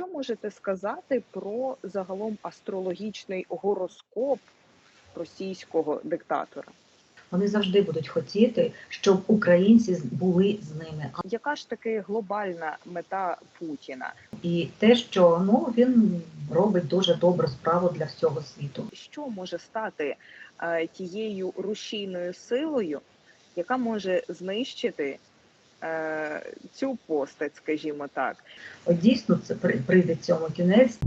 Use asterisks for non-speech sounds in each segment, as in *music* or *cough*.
Що можете сказати про загалом астрологічний гороскоп російського диктатора? Вони завжди будуть хотіти, щоб українці були з ними. Яка ж таки глобальна мета Путіна? І те, що ну він робить дуже добру справу для всього світу. Що може стати е, тією рушійною силою, яка може знищити цю постать, скажімо так? От дійсно це при- прийде цьому кінець.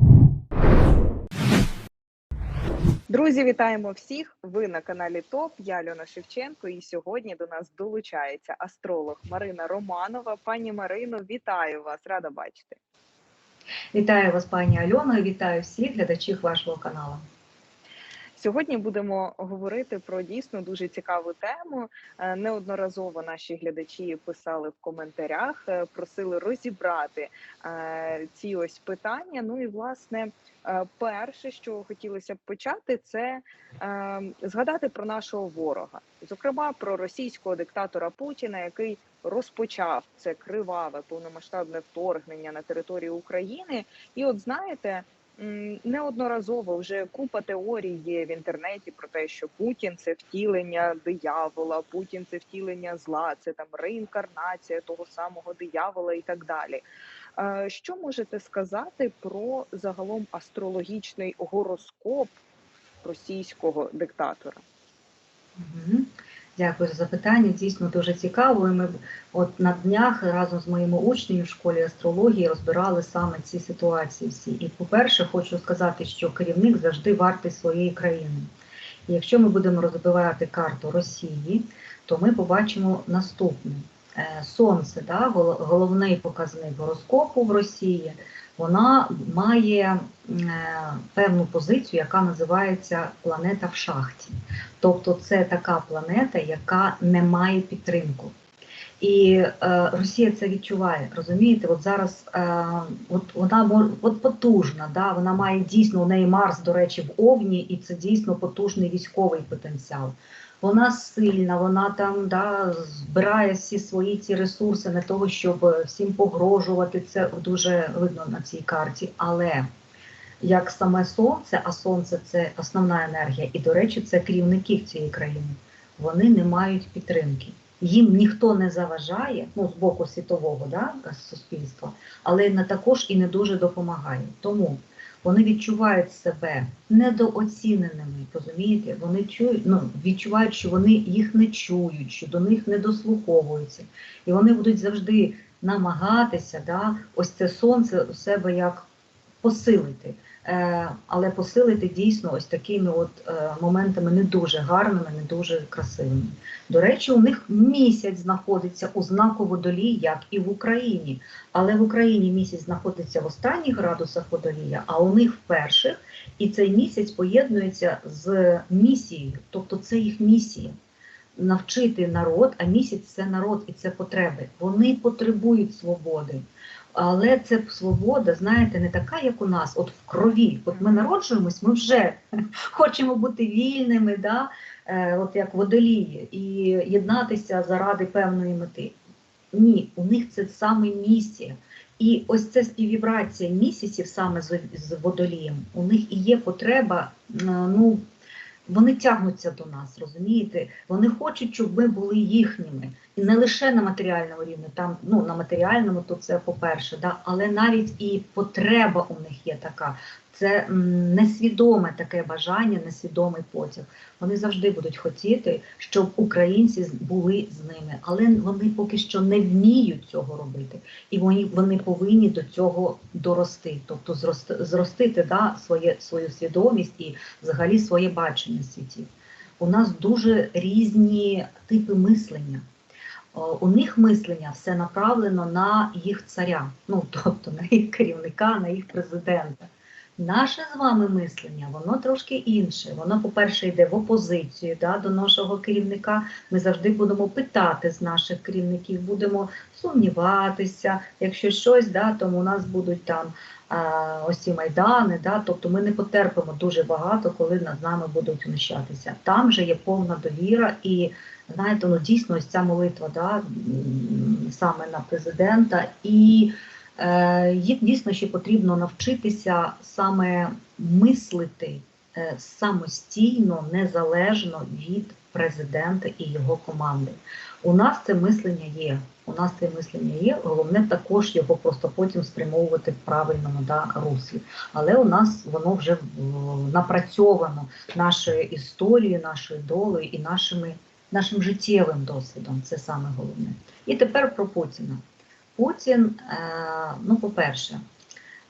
Друзі, вітаємо всіх! Ви на каналі ТОП. Я Альона Шевченко, і сьогодні до нас долучається астролог Марина Романова. Пані Марино, вітаю вас! Рада бачити. Вітаю вас, пані Альона, і вітаю всіх глядачів вашого каналу. Сьогодні будемо говорити про дійсно дуже цікаву тему. Е, Неодноразово наші глядачі писали в коментарях, е, просили розібрати е, ці ось питання. Ну і власне, перше, що хотілося б почати, це згадати про нашого ворога, зокрема про російського диктатора Путіна, який розпочав це криваве повномасштабне вторгнення на територію України. І, от знаєте. Неодноразово вже купа теорій є в інтернеті про те, що Путін це втілення диявола, Путін це втілення зла, це там реінкарнація того самого диявола і так далі. Е, Що можете сказати про загалом астрологічний гороскоп російського диктатора? Мгм. Дякую за запитання. Дійсно дуже цікаво. І ми от на днях разом з моїми учнями в школі астрології розбирали саме ці ситуації всі. І, по-перше, хочу сказати, що керівник завжди вартий своєї країни. І якщо ми будемо розбивати карту Росії, то ми побачимо наступне: Е, Сонце, да, головний показник гороскопу в Росії, вона має е, певну позицію, яка називається планета в шахті. Тобто це така планета, яка не має підтримку. І е, Росія це відчуває. Розумієте, от зараз е, от вона от потужна, да, вона має дійсно у неї Марс, до речі, в Овні, і це дійсно потужний військовий потенціал. Вона сильна, вона там да, збирає всі свої ці ресурси для того, щоб е, всім погрожувати. Це дуже видно на цій карті. Але як саме сонце, а сонце це основна енергія, і, до речі, це керівників цієї країни. Вони не мають підтримки. Їм ніхто не заважає, ну з боку світового да, суспільства, але також і не дуже допомагає. Тому вони відчувають себе недооціненими, розумієте? Вони чують, ну, відчувають, що вони їх не чують, що до них не дослуховуються. І вони будуть завжди намагатися, да, ось це сонце у себе як посилити. Е, але посилити дійсно ось такими от е, моментами не дуже гарними, не дуже красивими. До речі, у них місяць знаходиться у знаку водолій, як і в Україні. Але в Україні місяць знаходиться в останніх градусах водолія, а у них в перших, і цей місяць поєднується з місією, тобто це їх місія. Навчити народ, а місяць це народ і це потреби. Вони потребують свободи. Але це свобода, знаєте, не така, як у нас, от в крові. От ми народжуємось, ми вже *laughs* хочемо бути вільними, да? е, от як водолії, і єднатися заради певної мети. Ні, у них це саме місія. І ось це співвібрація місяців саме з, водолієм, у них і є потреба, ну, вони тягнуться до нас, розумієте? Вони хочуть, щоб ми були їхніми. І не лише на матеріальному рівні, там ну на матеріальному, то це по-перше, да, але навіть і потреба у них є така. Це несвідоме таке бажання, несвідомий потяг. Вони завжди будуть хотіти, щоб українці були з ними, але вони поки що не вміють цього робити, і вони, вони повинні до цього дорости, тобто зрости, зростити да, своє, свою свідомість і взагалі своє бачення світів. У нас дуже різні типи мислення. У них мислення все направлено на їх царя, ну тобто на їх керівника, на їх президента. Наше з вами мислення, воно трошки інше. Воно, по-перше, йде в опозицію да, до нашого керівника. Ми завжди будемо питати з наших керівників, будемо сумніватися, якщо щось, да, то у нас будуть там а, ось ці майдани. Да, тобто ми не потерпимо дуже багато, коли над нами будуть знущатися. Там же є повна довіра і знаєте, ну дійсно ось ця молитва, да, саме на президента і Е, Їм дійсно ще потрібно навчитися саме мислити е, самостійно, незалежно від президента і його команди. У нас це мислення є. У нас це мислення є. Головне також його просто потім спрямовувати в правильному да, руслі. Але у нас воно вже е, напрацьовано нашою історією, нашою долею і нашими, нашим життєвим досвідом. Це саме головне. І тепер про Путіна. Путін, е, ну, по-перше,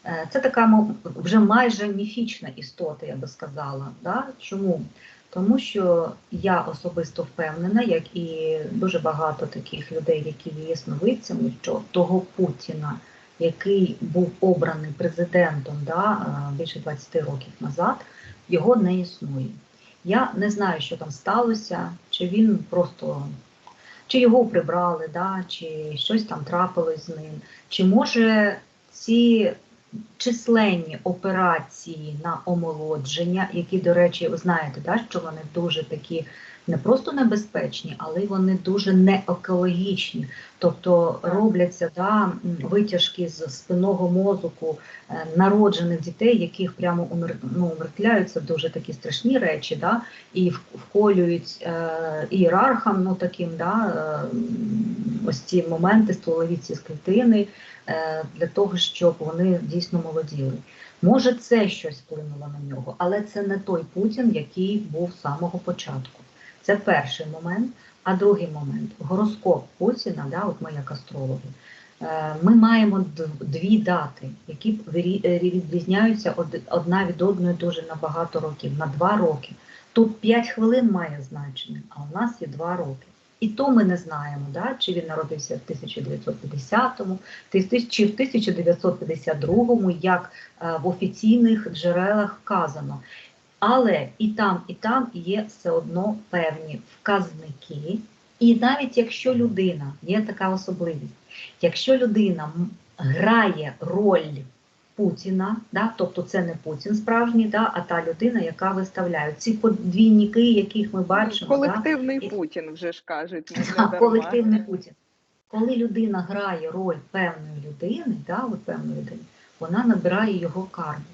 е, це така вже майже міфічна істота, я би сказала. Да? Чому? Тому що я особисто впевнена, як і дуже багато таких людей, які є ясновидцями, що того Путіна, який був обраний президентом да, е, більше 20 років назад, його не існує. Я не знаю, що там сталося, чи він просто чи його прибрали, да, чи щось там трапилось з ним, чи може ці численні операції на омолодження, які, до речі, ви знаєте, да, що вони дуже такі не просто небезпечні, але й вони дуже неекологічні. Тобто робляться да, витяжки з спинного мозку е, народжених дітей, яких прямо умер, ну, умертвляються дуже такі страшні речі, да, і вколюють е, ієрархам, ну таким, да, е, ось ці моменти стволові ці клітини е, для того, щоб вони дійсно молоділи. Може, це щось вплинуло на нього, але це не той Путін, який був з самого початку. Це перший момент. А другий момент гороскоп Путіна, да, от ми як астрологи, е, ми маємо дві дати, які е, відрізняються одна від одної дуже на багато років, на два роки. Тут 5 хвилин має значення, а у нас є 2 роки. І то ми не знаємо, да, чи він народився в 1950-му, ти- чи в 1952-му, як е, в офіційних джерелах вказано. Але і там, і там є все одно певні вказники. І навіть якщо людина, є така особливість, якщо людина грає роль Путіна, да, тобто це не Путін справжній, да, а та людина, яка виставляє ці подвійники, яких ми бачимо, Колективний і- Путін вже ж кажуть. дарма. колективний Путін. Коли людина грає роль певної людини, да, от певної людини, вона набирає його карму.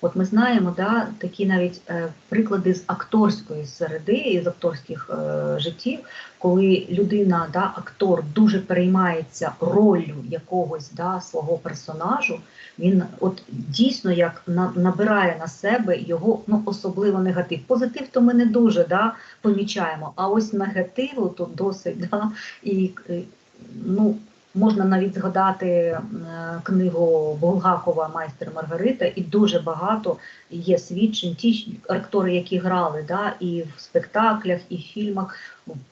От ми знаємо да, такі навіть е, приклади з акторської середи і з акторських е, життів, коли людина, да, актор дуже переймається роллю якогось да, свого персонажу, він от дійсно як на, набирає на себе його ну, особливо негатив. Позитив то ми не дуже да, помічаємо, а ось негативу тут досить. *laughs* Да, і, ну, Можна навіть згадати е, книгу Булгакова Майстер Маргарита, і дуже багато є свідчень. Ті актори, які грали, да, і в спектаклях, і в фільмах,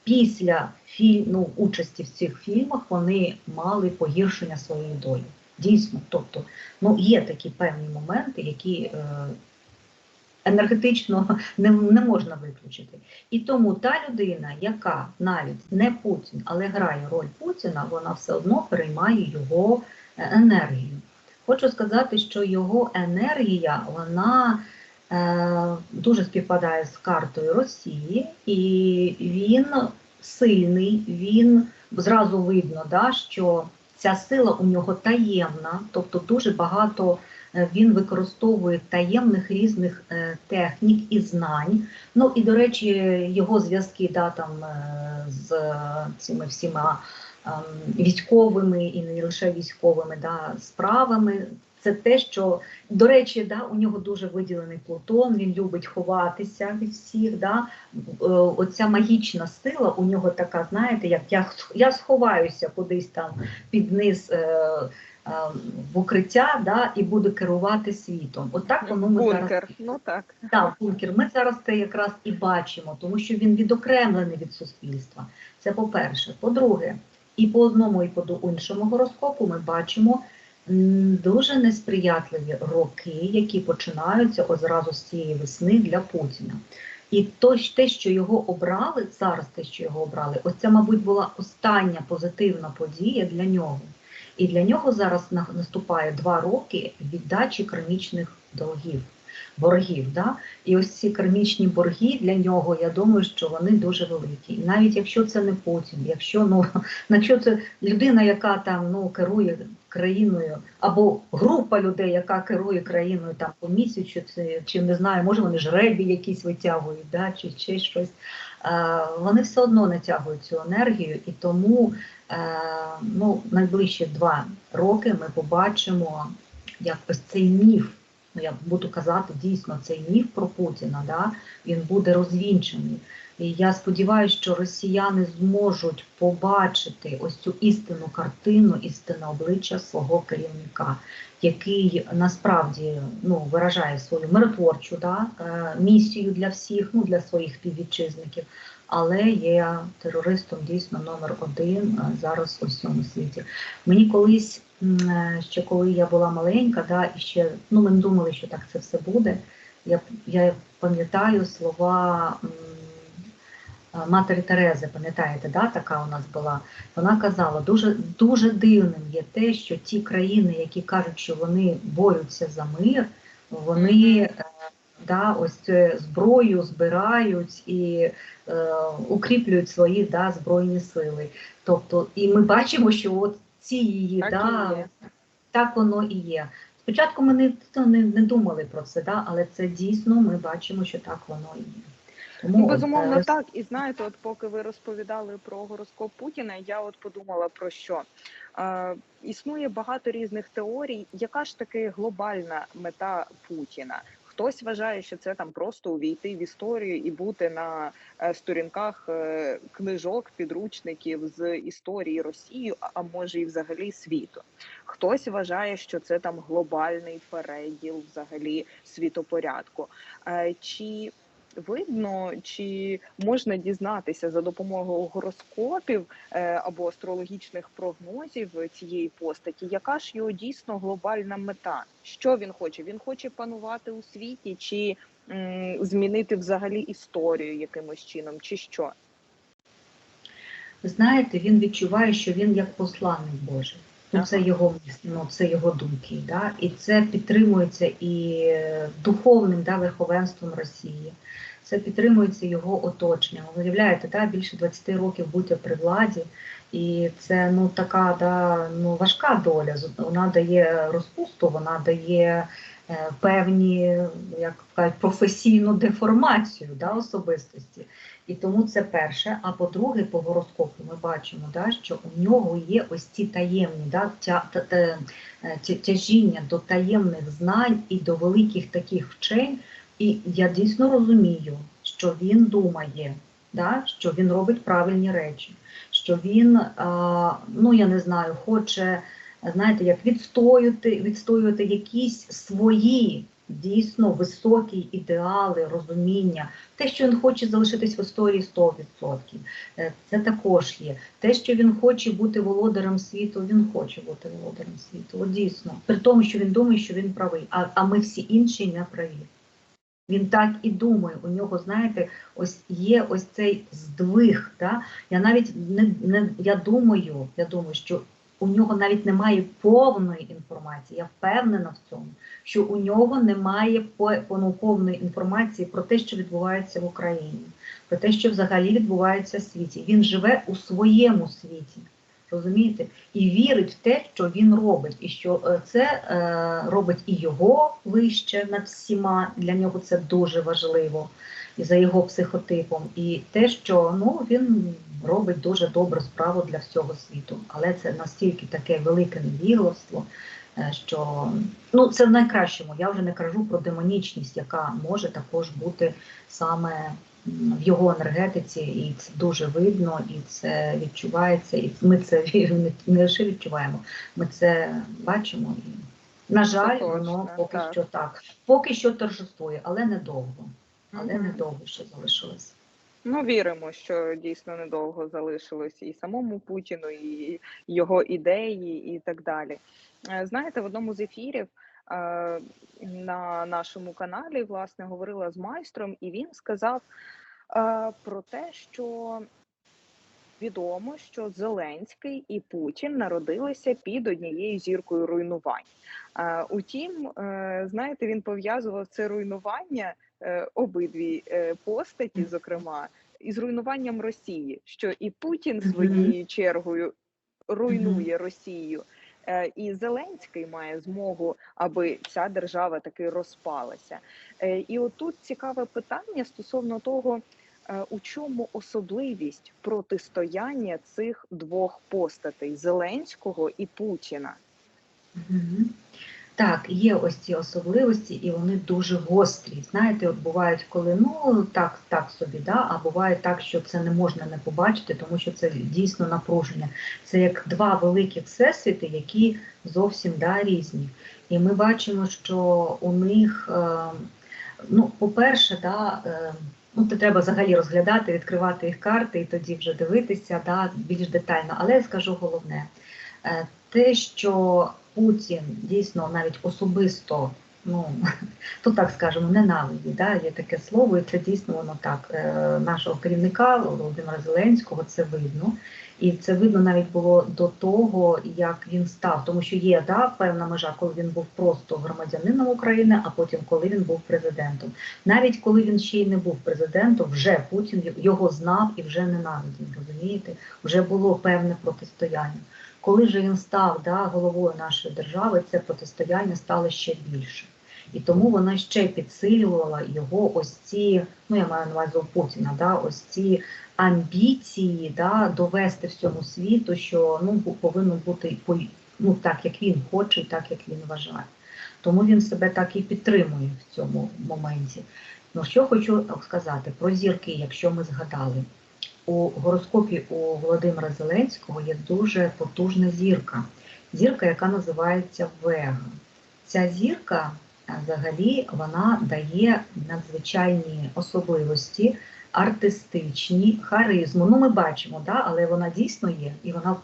після фільм, ну, участі в цих фільмах вони мали погіршення своєї долі. Дійсно, тобто, ну є такі певні моменти, які е, енергетично *laughs* не, не можна виключити. І тому та людина, яка навіть не Путін, але грає роль Путіна, вона все одно переймає його е, енергію. Хочу сказати, що його енергія вона е, дуже співпадає з картою Росії, і він сильний, він зразу видно, да, що ця сила у нього таємна, тобто дуже багато він використовує таємних різних е, технік і знань. Ну і до речі, його зв'язки да, там, е, з цими всіма ем, військовими і не лише військовими да, справами. Це те, що, до речі, да, у нього дуже виділений Плутон, він любить ховатися від всіх. Да. Е, Оця магічна сила у нього така, знаєте, як я, я сховаюся кудись там під низ е, е, в укриття да, і буду керувати світом. Отак воно ми зараз Бункер. Ну так. так, бункер. Ми зараз це якраз і бачимо, тому що він відокремлений від суспільства. Це по-перше. По-друге, і по одному, і по іншому гороскопу ми бачимо дуже несприятливі роки, які починаються одразу з цієї весни для Путіна. І то, те, що його обрали, зараз те, що його обрали, оця, мабуть, була остання позитивна подія для нього. І для нього зараз на- наступає два роки віддачі кармічних долгів, боргів. Да? І ось ці кармічні борги для нього, я думаю, що вони дуже великі. І навіть якщо це не Путін, якщо ну *laughs* якщо це людина, яка там ну керує країною, або група людей, яка керує країною там по місяцю, чи, чи не знаю, може вони жребі якісь витягують, да, чи ще щось. Е, вони все одно натягують цю енергію, і тому е, ну, найближчі два роки ми побачимо, як ось цей міф. Ну, я буду казати дійсно цей міф про Путіна, да, він буде розвінчений. І я сподіваюся, що росіяни зможуть побачити ось цю істинну картину, істинне обличчя свого керівника, який насправді ну, виражає свою миротворчу да, е, місію для всіх, ну для своїх співвітчизників, але є терористом дійсно номер один е, зараз у всьому світі. Мені колись, е, ще коли я була маленька, да, і ще ну, ми думали, що так це все буде. Я, я пам'ятаю слова. Матері Терези, пам'ятаєте, да, така у нас була. Вона казала, дуже дуже дивним є те, що ті країни, які кажуть, що вони борються за мир, вони е, да, ось це зброю збирають і е, укріплюють свої да, збройні сили. Тобто, і ми бачимо, що от ці її Так да, так воно і є. Спочатку ми не, не, не думали про це, да, але це дійсно ми бачимо, що так воно і є. Тому Ну, безумовно, е, так. І знаєте, от поки ви розповідали про гороскоп Путіна, я от подумала про що. Е, існує багато різних теорій. Яка ж таки глобальна мета Путіна? Хтось вважає, що це там просто увійти в історію і бути на е, сторінках е, книжок, підручників з історії Росії, а- може і взагалі світу. Хтось вважає, що це там глобальний переділ взагалі світопорядку. Чи видно, чи можна дізнатися за допомогою гороскопів е, або астрологічних прогнозів цієї постаті, яка ж його дійсно глобальна мета? Що він хоче? Він хоче панувати у світі, чи змінити взагалі історію якимось чином, чи що? Знаєте, він відчуває, що він як посланник Божий. Ну, це його ну, це його думки, да? і це підтримується і духовним да, верховенством Росії. Це підтримується його оточенням. Ви уявляєте, да, більше 20 років бути при владі, і це ну така да, ну, важка доля. Вона дає розпусту, вона дає е, певні, як кажуть, професійну деформацію да, особистості. І тому це перше. А по-друге, по гороскопу ми бачимо, да, що у нього є ось ці таємні да, тя, та, та, е, тя- тяжіння до таємних знань і до великих таких вчень. І я дійсно розумію, що він думає, да, що він робить правильні речі, що він, ну я не знаю, хоче, знаєте, як відстоювати, відстоювати якісь свої дійсно високі ідеали, розуміння. Те, що він хоче залишитись в історії 100%, е, це також є. Те, що він хоче бути володарем світу, він хоче бути володарем світу. От дійсно. При тому, що він думає, що він правий, а, а ми всі інші не праві. Він так і думає. У нього, знаєте, ось є ось цей здвиг. Да? Я навіть не, не я думаю, я думаю, що у нього навіть немає повної інформації. Я впевнена в цьому, що у нього немає по- ну, інформації про те, що відбувається в Україні, про те, що взагалі відбувається в світі. Він живе у своєму світі. Розумієте, і вірить в те, що він робить, і що е, це е, робить і його вище над всіма. Для нього це дуже важливо і за його психотипом, і те, що ну він робить дуже добру справу для всього світу. Але це настільки таке велике невігластво, е, що ну це в найкращому. Я вже не кажу про демонічність, яка може також бути саме в його енергетиці, і це дуже видно, і це відчувається, і ми це *laughs* не- не лише відчуваємо, ми це бачимо. І, на жаль, воно поки так. що так. Поки що торжествує, але недовго. Але Мгм. недовго ще залишилось. Ну, віримо, що дійсно недовго залишилось і самому Путіну, і його ідеї, і так далі. Е, Знаєте, в одному з ефірів е, на нашому каналі власне говорила з майстром, і він сказав е, про те, що відомо, що Зеленський і Путін народилися під однією зіркою руйнувань. Утім, знаєте, він пов'язував це руйнування обидві е, постаті, зокрема, із руйнуванням Росії, що і Путін своєю чергою руйнує Росію. е, і Зеленський має змогу, аби ця держава таки розпалася. Е, І отут цікаве питання стосовно того, е, у чому особливість протистояння цих двох постатей Зеленського і Путіна. Так, є ось ці особливості, і вони дуже гострі. Знаєте, от бувають, коли ну так, так собі, да, а буває так, що це не можна не побачити, тому що це дійсно напруження. Це як два великі всесвіти, які зовсім да, різні. І ми бачимо, що у них, е, ну, по-перше, да, е, ну, це треба взагалі розглядати, відкривати їх карти і тоді вже дивитися да, більш детально. Але я скажу головне. Е, те, що Путін дійсно навіть особисто, ну *laughs* то так скажемо, ненавидить, да, є таке слово, і це дійсно воно так. Е, Нашого керівника Володимира Зеленського це видно. І це видно навіть було до того, як він став, тому що є да, певна межа, коли він був просто громадянином України, а потім коли він був президентом. Навіть коли він ще й не був президентом, вже Путін його знав і вже ненавидів. Розумієте, вже було певне протистояння. Коли же він став да, головою нашої держави, це протистояння стало ще більше. І тому вона ще підсилювала його ось ці, ну я маю на увазі Путіна, да, ось ці амбіції да, довести всьому світу, що ну, повинно бути ну, так, як він хоче, так, як він вважає. Тому він себе так і підтримує в цьому моменті. Ну, що хочу сказати про зірки, якщо ми згадали. У гороскопі у Володимира Зеленського є дуже потужна зірка. Зірка, яка називається Вега. Ця зірка взагалі вона дає надзвичайні особливості, артистичні, харизму. Ну, ми бачимо, да? але вона дійсно є, і вона в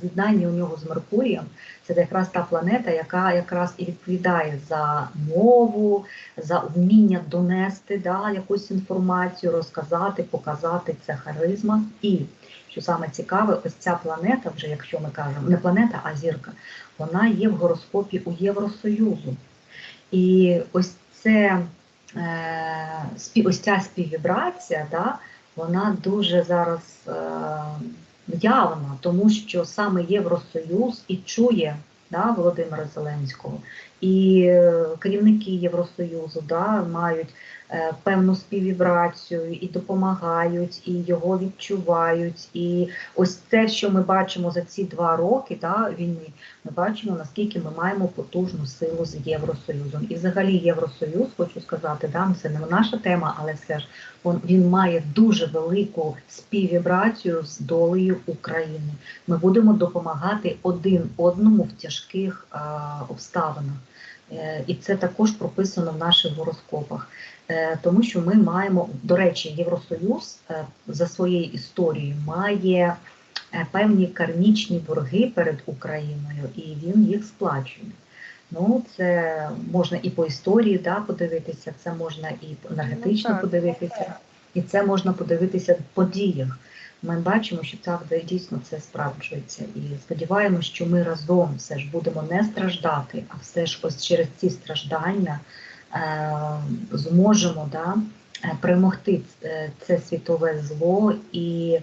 з'єднанні у нього з Меркурієм. Це якраз та планета, яка якраз і відповідає за мову, за вміння донести да, якусь інформацію, розказати, показати це харизма. І що саме цікаве, ось ця планета, вже якщо ми кажемо, не планета, а зірка, вона є в гороскопі у Євросоюзу. І ось це ось ця співвібрація, да, вона дуже зараз е, явна, тому що саме Євросоюз і чує да, Володимира Зеленського, і е, керівники Євросоюзу да, мають е, певну співвібрацію і допомагають, і його відчувають. І ось те, що ми бачимо за ці два роки да, війни, ми бачимо, наскільки ми маємо потужну силу з Євросоюзом. І взагалі Євросоюз, хочу сказати, да, це не наша тема, але все ж він має дуже велику співвібрацію з долею України. Ми будемо допомагати один одному в тяжких е, обставинах. Е, І це також прописано в наших гороскопах, Е, тому що ми маємо, до речі, Євросоюз е, за своєю історією має певні кармічні борги перед Україною, і він їх сплачує. Ну, це можна і по історії да, подивитися, це можна і енергетично Ну, подивитися, і це можна подивитися в подіях. Ми бачимо, що так дійсно це справджується. І сподіваємося, що ми разом все ж будемо не страждати, а все ж ось через ці страждання е, зможемо да, е, перемогти е, це світове зло і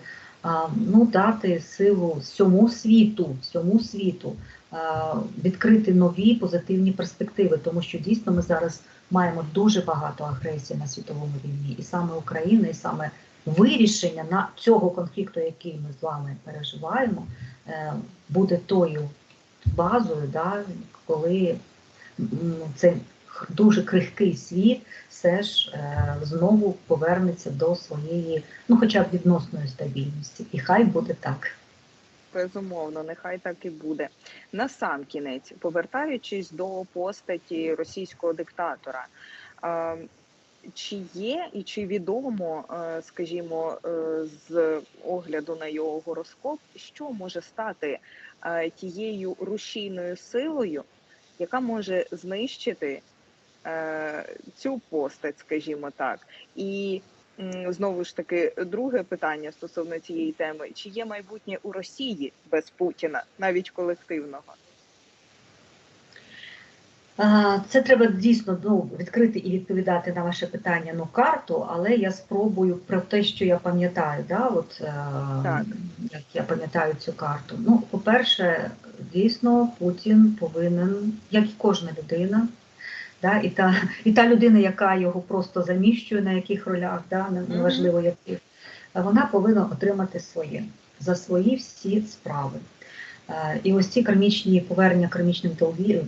е, ну, дати силу всьому світу, всьому світу відкрити нові позитивні перспективи, тому що дійсно ми зараз маємо дуже багато агресії на світовому рівні, і саме Україна, і саме вирішення на цього конфлікту, який ми з вами переживаємо, е, буде тою базою, да, коли цей дуже крихкий світ все ж е, знову повернеться до своєї, ну хоча б відносної стабільності. І хай буде так. Безумовно, нехай так і буде. На сам кінець, повертаючись до постаті російського диктатора, е, чи є і чи відомо, е, скажімо, е, з огляду на його гороскоп, що може стати е, тією рушійною силою, яка може знищити цю постать, скажімо так, і Знову ж таки, друге питання стосовно цієї теми: чи є майбутнє у Росії без Путіна, навіть колективного? Це треба дійсно ну, відкрити і відповідати на ваше питання ну, карту, але я спробую про те, що я пам'ятаю. Да? От, е, Так. як я пам'ятаю цю карту. Ну, по-перше, дійсно Путін повинен, як і кожна людина, да, і, та, і та людина, яка його просто заміщує на яких ролях, да, неважливо яких, вона повинна отримати своє за свої всі справи. Е, І ось ці кармічні повернення кармічних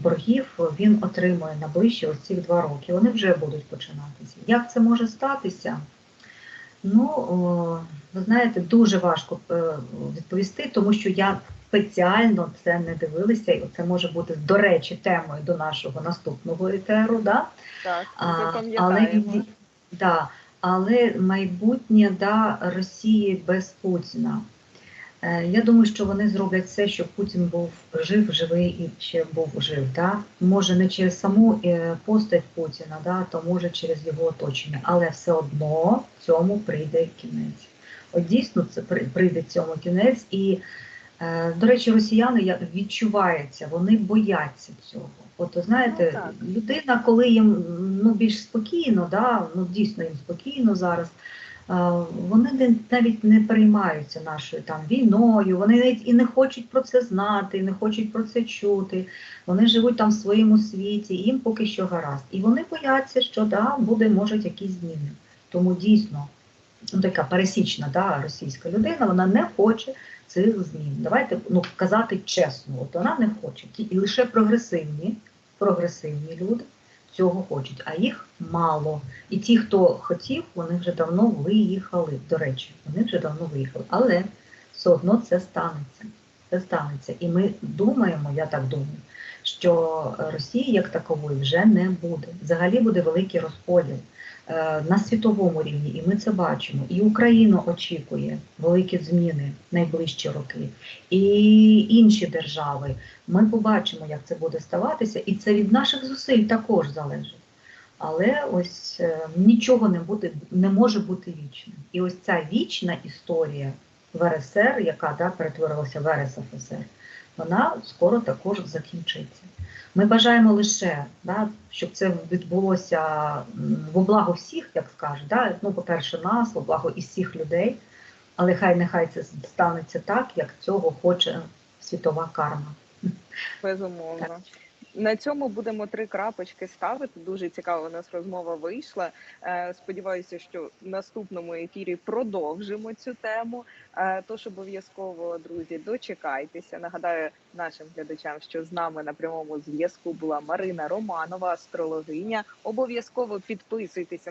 боргів він отримує на ближче ось цих два роки. Вони вже будуть починатися. Як це може статися? Ну, ви знаєте, дуже важко е, відповісти, тому що я спеціально це не дивилася, і це може бути, до речі, темою до нашого наступного етеру. Да? Так, А, але, да, але майбутнє да, Росії без Путіна. Е, Я думаю, що вони зроблять все, щоб Путін був жив, живий і ще був жив. Да? Може не через саму е, постать Путіна, да, то може через його оточення, але все одно цьому прийде кінець. От дійсно це при- прийде цьому кінець. І, е, до речі, росіяни я- відчувається, вони бояться цього. От знаєте, Ну, так. людина, коли їм ну, більш спокійно, да, ну дійсно їм спокійно зараз. Е, Вони навіть не переймаються нашою там війною, вони навіть і не хочуть про це знати, і не хочуть про це чути. Вони живуть там в своєму світі, їм поки що гаразд. І вони бояться, що да, буде, можуть якісь зміни. Тому дійсно, ну, така пересічна да, російська людина, вона не хоче цих змін. Давайте ну, казати чесно, от вона не хоче. І лише прогресивні, прогресивні люди цього хочуть, а їх мало. І ті, хто хотів, вони вже давно виїхали. До речі, вони вже давно виїхали. Але все одно це станеться. Це станеться. І ми думаємо, я так думаю, що Росії як такової вже не буде. Взагалі буде великий розподіл на світовому рівні, і ми це бачимо. І Україна очікує великі зміни найближчі роки, і інші держави. Ми побачимо, як це буде ставатися, і це від наших зусиль також залежить. Але ось е, нічого не буде, не може бути вічним. І ось ця вічна історія в РСР, яка да, перетворилася в РСФСР, вона скоро також закінчиться. Ми бажаємо лише, да, щоб це відбулося во благо всіх, як скажуть, да, ну, по-перше, нас, во благо і всіх людей, але хай нехай це станеться так, як цього хоче світова карма. Безумовно. На цьому будемо три крапочки ставити. Дуже цікава у нас розмова вийшла. Е, Сподіваюся, що в наступному ефірі продовжимо цю тему. Е, Тож обов'язково, друзі, дочекайтеся. Нагадаю нашим глядачам, що з нами на прямому зв'язку була Марина Романова, астрологиня. Обов'язково підписуйтеся